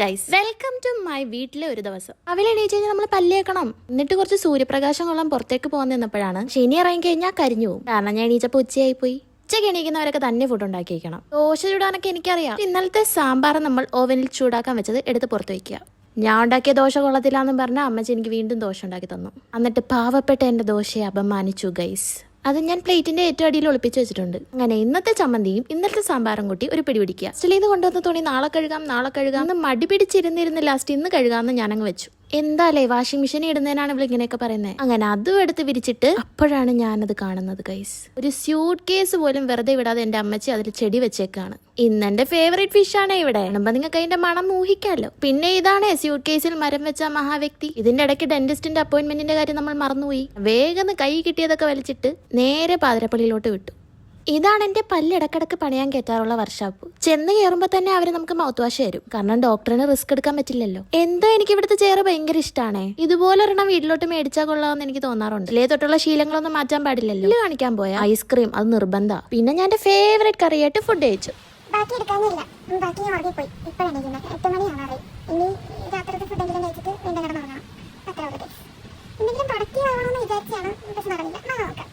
Guys welcome to my വീട്ടിലെ ഒരു ദിവസം. അവൽ എണീച്ച് കഴിഞ്ഞാൽ നമ്മൾ പല്ലേക്കണം. എന്നിട്ട് കുറച്ച് സൂര്യപ്രകാശം കൊള്ളാൻ പുറത്തേക്ക് പോകാൻ നിന്നപ്പോഴാണ് ശനി ഇറങ്ങി കഴിഞ്ഞാൽ കരിഞ്ഞു പോകും. കാരണം ഞാൻ എണീച്ചപ്പോൾ ഉച്ചയായി പോയി. ഉച്ചയ്ക്ക് എണീക്കുന്നവരൊക്കെ തന്നെ ഫുഡ് ഉണ്ടാക്കി വെക്കണം ദോശ ചൂടാനൊക്കെ എനിക്കറിയാം. ഇന്നലത്തെ സാമ്പാർ നമ്മൾ ഓവനിൽ ചൂടാക്കാൻ വെച്ചത് എടുത്ത് പുറത്ത് വയ്ക്കുക ഞാൻ ഉണ്ടാക്കിയ ദോശ കൊള്ളത്തില്ലാന്നും പറഞ്ഞ അമ്മച്ചി എനിക്ക് വീണ്ടും ദോശ ഉണ്ടാക്കി തന്നു. എന്നിട്ട് പാവപ്പെട്ട എന്റെ ദോശയെ അപമാനിച്ചു ഗൈസ് അത് ഞാൻ പ്ലേറ്റിന്റെ ഏറ്റവും അടിയിൽ ഒളിപ്പിച്ച് വെച്ചിട്ടുണ്ട്. അങ്ങനെ ഇന്നത്തെ ചമ്മന്തിയും ഇന്നത്തെ സാമ്പാറും കൂട്ടി ഒരു പിടി പിടിക്കുക. ചില ഇത് കൊണ്ടുവന്ന തുണി നാളെ കഴുകാം നാളെ കഴുകാം. എന്ന് മടി പിടിച്ചിരുന്നിരുന്ന് ലാസ്റ്റ് ഇന്ന് കഴുകാമെന്ന് ഞാനങ്ങ് വെച്ചു. എന്താലേ വാഷിംഗ് മെഷീൻ ഇടുന്നതിനാണ് ഇവിടെ ഇങ്ങനെയൊക്കെ പറയുന്നത് അങ്ങനെ അതും എടുത്ത് വിരിച്ചിട്ട് അപ്പോഴാണ് ഞാനത് കാണുന്നത് ഗൈസ് ഒരു സ്യൂട്ട് കേസ് പോലും വെറുതെ വിടാതെ എന്റെ അമ്മച്ചി അതിൽ ചെടി വെച്ചേക്കാണ്. ഇന്ന് എന്റെ ഫേവറേറ്റ് ഫിഷ് ആണ് ഇവിടെ. കാണുമ്പോ നിങ്ങൾക്ക് അതിന്റെ മണം ഊഹിക്കാമല്ലോ പിന്നെ ഇതാണ് സ്യൂട്ട് കേസിൽ മരം വെച്ച മഹാവ്യക്തി. ഇതിന്റെ ഇടയ്ക്ക് ഡെന്റിസ്റ്റിന്റെ അപ്പോയിന്റ്മെന്റിന്റെ കാര്യം നമ്മൾ മറന്നുപോയി. വേഗം കൈ കിട്ടിയതൊക്കെ വലിച്ചിട്ട് നേരെ പാതിരപ്പള്ളിയിലോട്ട് വിട്ടു. ഇതാണ് എന്റെ പല്ലിടക്കിടക്ക് പണിയാൻ കയറ്റാറുള്ള വർഷാപ്പ് ചെന്ന് കയറുമ്പോൾ തന്നെ അവർ നമുക്ക് മൗത്ത് വാഷ് തരും. കാരണം ഡോക്ടറിന് റിസ്ക് എടുക്കാൻ പറ്റില്ലല്ലോ. എന്തോ എനിക്ക് ഇവിടുത്തെ ചെയർ ഭയങ്കര ഇഷ്ടമാണ് ഇതുപോലെ ഒരെണ്ണം വീട്ടിലോട്ട് മേടിച്ചാൽ കൊള്ളാമെന്ന് എനിക്ക് തോന്നാറുണ്ട്. ഇല്ലേ തൊട്ടുള്ള ശീലങ്ങളൊന്നും മാറ്റാൻ പാടില്ലല്ലോ. ഇല്ല കാണിക്കാൻ പോയ? ഐസ്ക്രീം അത് നിർബന്ധ. പിന്നെ ഞാൻ എന്റെ ഫേവറേറ്റ് കറിയായിട്ട് ഫുഡ് കഴിച്ചു. ബാക്കി എടുക്കാനില്ല ബാക്കി ഉറങ്ങി പോയി. ഇപ്പോഴാണ് എട്ട് മണിയാവാറ് ഇനി രാത്രിത്തെ ഫുഡെങ്കിലും കഴിച്ചിട്ട് വീണ്ടും കിടന്നുറങ്ങണം അത്ര ഉള്ളൂ എന്തെങ്കിലും പ്രൊഡക്റ്റീവ് ആവണമെന്ന് വിചാരിച്ചാണ്? പക്ഷെ നടന്നില്ല. നോക്കാം.